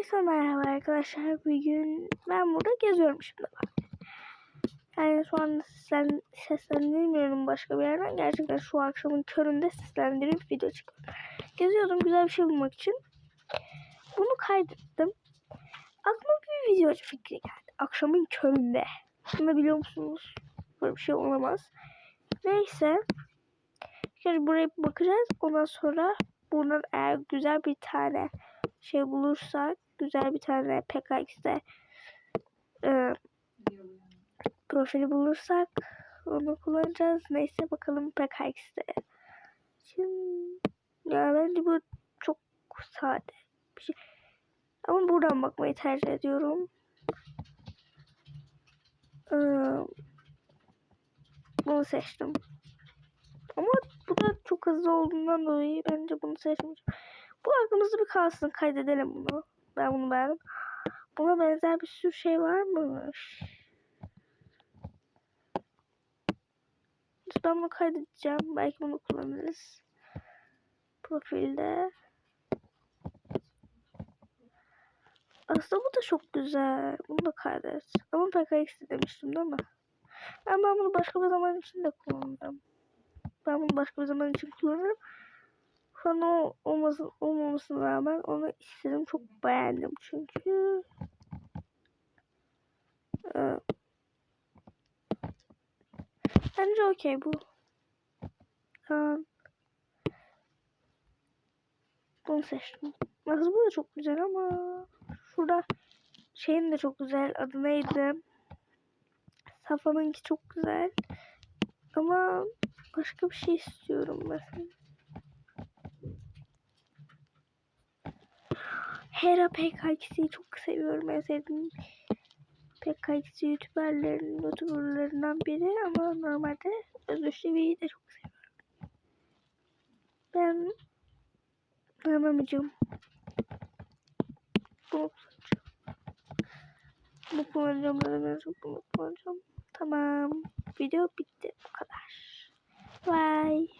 Neyse merhaba arkadaşlar. Bugün ben burada geziyorum şimdi. Yani şu an sen seslendirmiyorum başka bir yerden. Gerçekten şu akşamın köründe seslendirip video çıkıyorum. Geziyordum güzel bir şey bulmak için. Bunu kaydettim. Aklıma bir video fikri geldi. Akşamın köründe. Bunu biliyor musunuz? Böyle bir şey olamaz. Neyse. Şimdi buraya bakacağız. Ondan sonra buradan eğer güzel bir tane şey bulursak güzel bir tane PKX'de e, profili bulursak onu kullanacağız. Neyse bakalım PKX'de. Şimdi ya bence bu çok sade bir şey. Ama buradan bakmayı tercih ediyorum. Ee, bunu seçtim. Ama bu da çok hızlı olduğundan dolayı bence bunu seçmeyeceğim. Bu aklımızda bir kalsın. Kaydedelim bunu. Ben bunu beğendim. Buna benzer bir sürü şey var mı? Ben bunu kaydedeceğim. Belki bunu kullanırız. Profilde. Aslında bu da çok güzel. Bunu da kaydet. Ama PKX demiştim değil mi? Ben, ben bunu başka bir zaman için de kullanırım. Ben bunu başka bir zaman için kullanırım. O olmasın, olmamasına rağmen onu istedim. Çok beğendim çünkü. Ee, bence okey bu. Bunu seçtim. Aslında bu da çok güzel ama şurada şeyin de çok güzel. Adı neydi? Safa'nınki çok güzel. Ama başka bir şey istiyorum mesela. Hera PKX'yi çok seviyorum. En sevdiğim PKX youtuberlerin youtuberlarından biri ama normalde Özgür TV'yi de çok seviyorum. Ben anlamayacağım. Bunu kullanacağım. Bunu kullanacağım. Ben bunu kullanacağım. Tamam. Video bitti. Bu kadar. Bye.